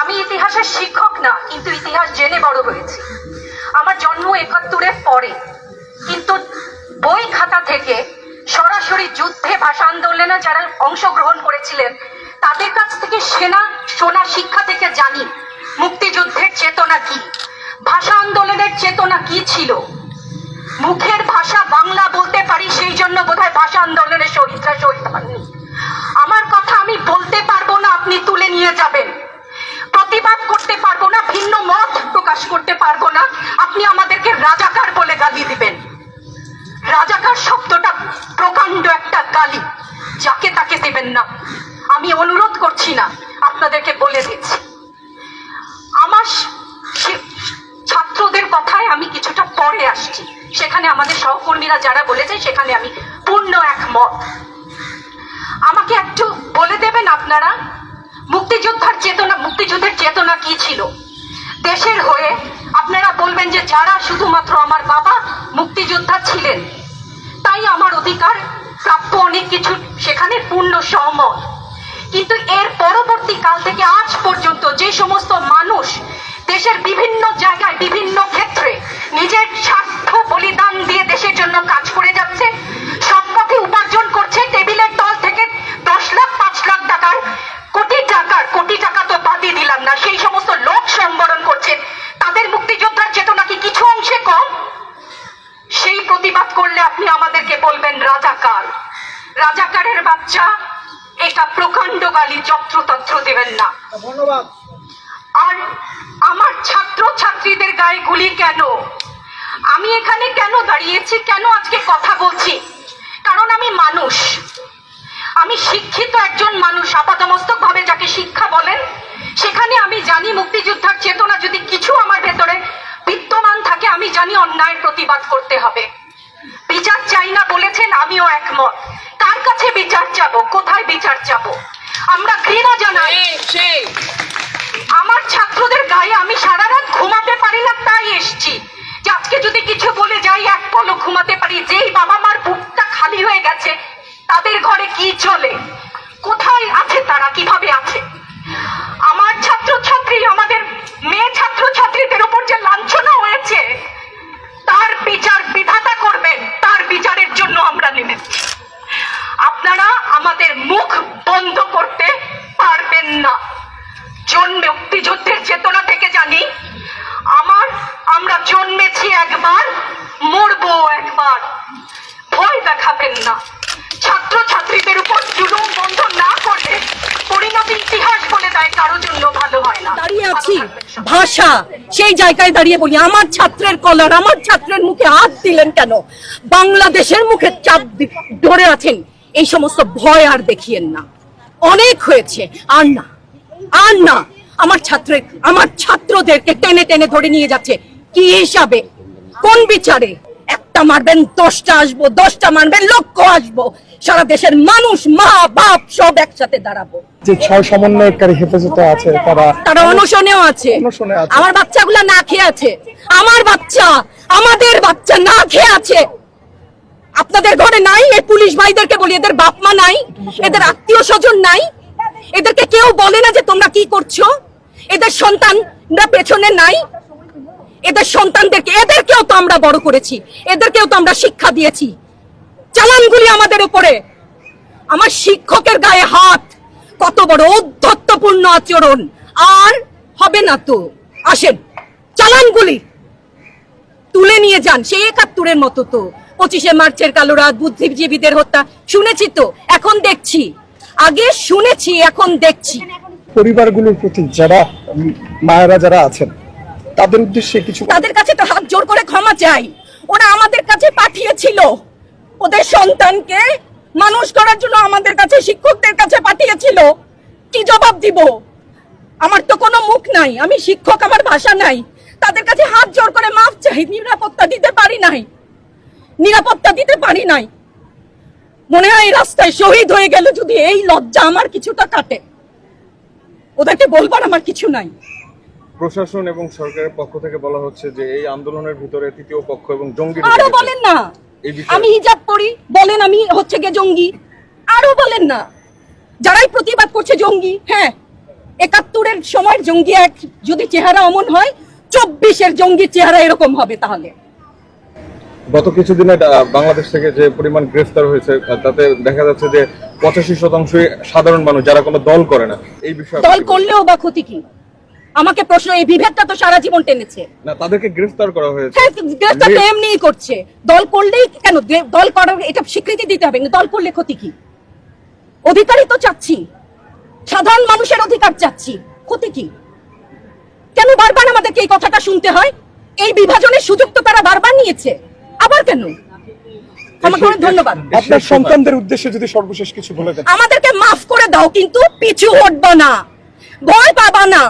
আমি ইতিহাসের শিক্ষক না, কিন্তু ইতিহাস জেনে বড় হয়েছি। আমার জন্ম একাত্তরের পরে, কিন্তু বই খাতা থেকে সরাসরি যুদ্ধে ভাষা আন্দোলনে যারা অংশগ্রহণ করেছিলেন, তাদের কাছ থেকে সেনা, সোনা শিক্ষা থেকে জানি মুক্তিযুদ্ধের চেতনা কি, ভাষা আন্দোলনের চেতনা কি ছিল। মুখের ভাষা বাংলা বলতে পারি, সেই জন্য বোধহয় ভাষা আন্দোলনের শহীদরা শহীদ হননি। আমার কথা আমি বলতে পারব না, আপনি তুলে নিয়ে যাবেন প্রতিবাদ করতে পারব না ভিন্ন মত প্রকাশ করতে পারব না, আপনি আমাদেরকে রাজাকার বলে গালি দিবেন। রাজাকার শব্দটা প্রকাণ্ড একটা গালি, যাকে তাকে দেবেন না। আমি অনুরোধ করছি না, আপনাদেরকে বলে দিচ্ছি। আমার ছাত্রদের কথায় আমি কিছুটা পরে আসছি। সেখানে আমাদের সহকর্মীরা যারা বলেছে, সেখানে আমি পূর্ণ একমত। আমাকে একটু বলে দেবেন আপনারা, মুক্তিযোদ্ধার চেতনা মুক্তিযুদ্ধের চেতনা কি ছিল? দেশের হয়ে আপনারা বলবেন যে যারা শুধুমাত্র আমার বাবা মুক্তিযোদ্ধা ছিলেন, তাই আমার অধিকার প্রাপ্য অনেক কিছু সেখানে পূর্ণ সহমত কিন্তু এর পরবর্তী কাল থেকে আজ পর্যন্ত যে সমস্ত মানুষ দেশের বিভিন্ন জায়গায়, বিভিন্ন ক্ষেত্রে নিজের স্বার্থ বলিদান দিয়ে দেশের জন্য কাজ করে যাচ্ছে পথে উপার্জন করছে, টেবিলের তল থেকে দশ লাখ, পাঁচ লাখ টাকার কোটি টাকার, কোটি টাকা তো বাদই দিলাম না, সেই সমস্ত লোক সম্বরণ করছে তাদের মুক্তিযোদ্ধার চেতনা কি কিছু অংশে কম সেই প্রতিবাদ করলে আপনি আমাদেরকে বলবেন রাজাকার রাজাকারের বাচ্চা এটা প্রকাণ্ড গালি যত্রতত্র দেবেন না। ধন্যবাদ। আর আমার ছাত্র ছাত্রীদের গায়ে গুলি কেন? আমি এখানে কেন দাঁড়িয়েছি? কেন আজকে কথা বলছি? কারণ আমি মানুষ। আমি শিক্ষিত একজন মানুষ আপাতমস্তক ভাবে যাকে শিক্ষা বলেন সেখানে আমি জানি মুক্তিযোদ্ধার চেতনা যদি কিছু আমার ভেতরে বিদ্যমান থাকে আমি জানি অন্যায়ের প্রতিবাদ করতে হবে বিচার চাই না বলেছেন আমিও একমত কার কাছে চাবো কোথায় বিচার চাবো আমরা ঘৃণা জানাই। মুক্তিযুদ্ধের চেতনা থেকে জানি আমার আমরা জন্মেছি একবার মরবো একবার। ভয় দেখাবেন না। ছাত্র ছাত্রীদের উপর জুলুম বন্ধ না করলে পরিণতি ইতিহাস বলে দেয় কারও জন্য ভালো হয় না। দাঁড়িয়ে আছি। ভাষা সেই জায়গায় দাঁড়িয়ে বলি আমার ছাত্রের কলার আমার ছাত্রের মুখে হাত দিলেন কেন? বাংলাদেশের মুখে চাপ ধরে আছেন। এই সমস্ত ভয় আর দেখিয়েন না। অনেক হয়েছে। আর না আর না। আমার ছাত্রের আমার ছাত্রদেরকে টেনে টেনে ধরে নিয়ে যাচ্ছে। কি হিসাবে? কোন বিচারে? একটা মারবেন দশটা আসব দশটা মারবেন লক্ষ আসব। সারা দেশের মানুষ মা বাপ সব একসাথে দাঁড়াবো। যে ছয় সমন্বয়কারী হেফাজতে আছে তারা তারা অনশনেও আছে। আছে। আমার বাচ্চাগুলা না খেয়ে আছে। আমার বাচ্চা আমাদের বাচ্চা না খেয়ে আছে। আপনাদের ঘরে নাই এই পুলিশ ভাইদেরকে বলি এদের বাপ মা নাই এদের আত্মীয় স্বজন নাই। এদেরকে কেউ বলে না যে তোমরা কি করছ। এদের সন্তানরা পেছনে নাই। এদের সন্তানদেরকে, এদেরকেও তো আমরা বড় করেছি। এদেরকেও তো আমরা শিক্ষা দিয়েছি। চালানগুলি আমাদের উপরে। আমার শিক্ষকের গায়ে হাত। কত বড় ঔদ্ধত্যপূর্ণ আচরণ। আর হবে না তো। আসেন, চালানগুলি তুলে নিয়ে যান। সেই একাত্তরের মতো তো। পঁচিশে মার্চের কালো রাত, বুদ্ধিজীবীদের হত্যা। শুনেছি তো, এখন দেখছি। আগে শুনেছি, এখন দেখছি। পরিবারগুলোর প্রতি যারা মায়েরা যারা আছেন, তাদের উদ্দেশ্যে কিছু তাদের কাছে তো হাত জোর করে ক্ষমা চাই। ওরা আমাদের কাছে পাঠিয়েছিল। ওদের সন্তানকে মানুষ করার জন্য আমাদের কাছে, শিক্ষকদের কাছে পাঠিয়েছিল। কি জবাব দিব? আমার তো কোনো মুখ নাই। আমি শিক্ষক, আমার ভাষা নাই। তাদের কাছে হাত জোর করে মাফ চাই। নিরাপত্তা দিতে পারি নাই। নিরাপত্তা দিতে পারি নাই। মনে হয় এই রাস্তায় শহীদ হয়ে গেলে যদি এই লজ্জা আমার কিছুটা কাটে। ওদেরকে বলবার আমার কিছু নাই। প্রশাসন এবং সরকারের পক্ষ থেকে বলা হচ্ছে যে এই আন্দোলনের ভিতরে তৃতীয় পক্ষ এবং জঙ্গি আরও বলেন না। আমি হিজাব পরি বলেন আমি হচ্ছে গে জঙ্গি। আরও বলেন না। যারাই প্রতিবাদ করছে জঙ্গি হ্যাঁ একাত্তরের সময় জঙ্গি এক যদি চেহারা অমন হয় চব্বিশের জঙ্গি চেহারা এরকম হবে তাহলে। গত কিছুদিনে বাংলাদেশ থেকে যে পরিমাণ গ্রেফতার হয়েছে তাতে দেখা যাচ্ছে যে পঁচাশি শতাংশই সাধারণ মানুষ যারা কোনো দল করে না। এই বিষয়ে দল করলেও বা ক্ষতি কি? আমাকে প্রশ্ন এই বিভেদটা তো সারা জীবন টেনেছে। না তাদেরকে গ্রেফতার করা হয়েছে। হ্যাঁ গ্রেফতার তো এমনিই করছে। দল করলেই কেন? দল করার এটা স্বীকৃতি দিতে হবে দল করলে ক্ষতি কি? অধিকারই তো চাচ্ছি। সাধারণ মানুষের অধিকার চাচ্ছি। ক্ষতি কি? কেন বারবার আমাদেরকে এই কথাটা শুনতে হয়? এই বিভাজনের সুযোগ তো তারা বারবার নিয়েছে। আবার কেন? আমাকে অনেক ধন্যবাদ। আপনার সন্তানদের উদ্দেশ্যে যদি সর্বশেষ কিছু বলে দেন। আমাদেরকে মাফ করে দাও কিন্তু পিছু হটবা না। ভয় পাবা না।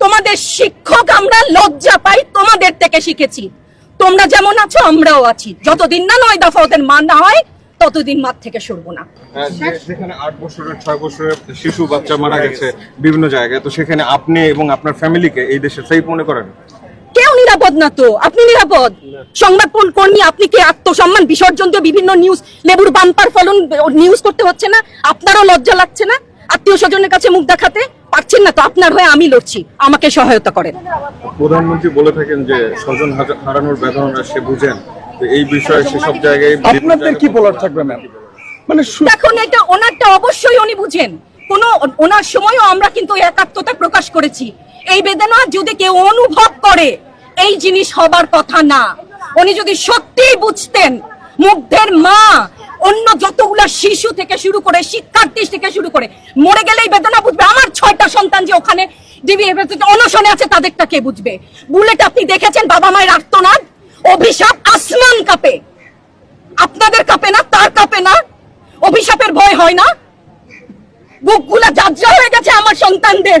তোমাদের শিক্ষক আমরা লজ্জা পাই তোমাদের থেকে শিখেছি। তোমরা যেমন আছো আমরাও আছি। যতদিন না নয় দফা ওদের মান না হয় ততদিন মাঠ থেকে সরবো না। হ্যাঁ, যেখানে আট বছরের ছয় বছরের শিশু বাচ্চা মারা গেছে বিভিন্ন জায়গায় তো সেখানে আপনি এবং আপনার ফ্যামিলিকে এই দেশে সেফ মনে করেন? নিরাপদ না তো? আপনি নিরাপদ? সংবাদ কর্মী আপনি কি? আত্মসম্মান বিসর্জন দিয়ে বিভিন্ন নিউজ লেবুর বাম্পার ফলন নিউজ করতে হচ্ছে না? আপনারও লজ্জা লাগছে না? আত্মীয় স্বজনের কাছে মুখ দেখাতে পারছেন না তো? আপনার হয়ে আমি লড়ছি। আমাকে সহায়তা করেন। প্রধানমন্ত্রী বলে থাকেন যে স্বজন হারানোর বেদনা সে বুঝেন। এই বিষয়ে সেসব জায়গায় আপনাদের কি বলার থাকবে ম্যাম মানে সু- দেখুন এটা ওনারটা অবশ্যই উনি বুঝেন। কোন ওনার সময়ও আমরা কিন্তু একাত্মতা প্রকাশ করেছি। এই বেদনা যদি কেউ অনুভব করে এই জিনিস হবার কথা না। উনি যদি সত্যিই বুঝতেন, মুগ্ধের মা অন্য যতগুলা শিশু থেকে শুরু করে, শিক্ষার্থী থেকে শুরু করে, মরে গেলেই বেদনা বুঝবে। আমার ছয়টা সন্তান যে ওখানে অনশনে আছে, তাদেরটা কে বুঝবে? বুলেট আপনি দেখেছেন, বাবা মায়ের আর্তনাদ? অভিশাপ আসমান কাপে। আপনাদের কাপে না, তার কাপে না? অভিশাপের ভয় হয় না? বুকগুলা যাত্রা হয়ে গেছে আমার সন্তানদের।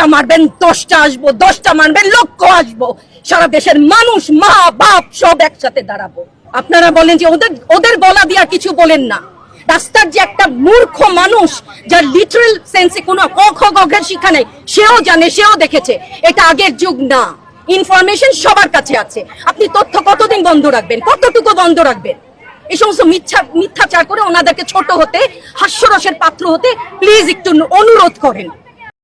একটা মারবেন, দশটা আসব, দশটা মারবেন, লক্ষ আসব। সারা দেশের মানুষ, মা, বাপ সব একসাথে দাঁড়াবো। আপনারা বলেন যে ওদের ওদের বলা দিয়া কিছু বলেন না। রাস্তার যে একটা মূর্খ মানুষ, যার লিটারাল সেন্সে কোনো ক খ গঘের শিক্ষা নেই, সেও জানে, সেও দেখেছে। এটা আগের যুগ না। ইনফরমেশন সবার কাছে আছে। আপনি তথ্য কতদিন বন্ধ রাখবেন? কতটুকু বন্ধ রাখবেন? এই সমস্ত মিথ্যা, মিথ্যাচার করে ওনাদেরকে ছোট হতে, হাস্যরসের পাত্র হতে প্লিজ একটু অনুরোধ করেন।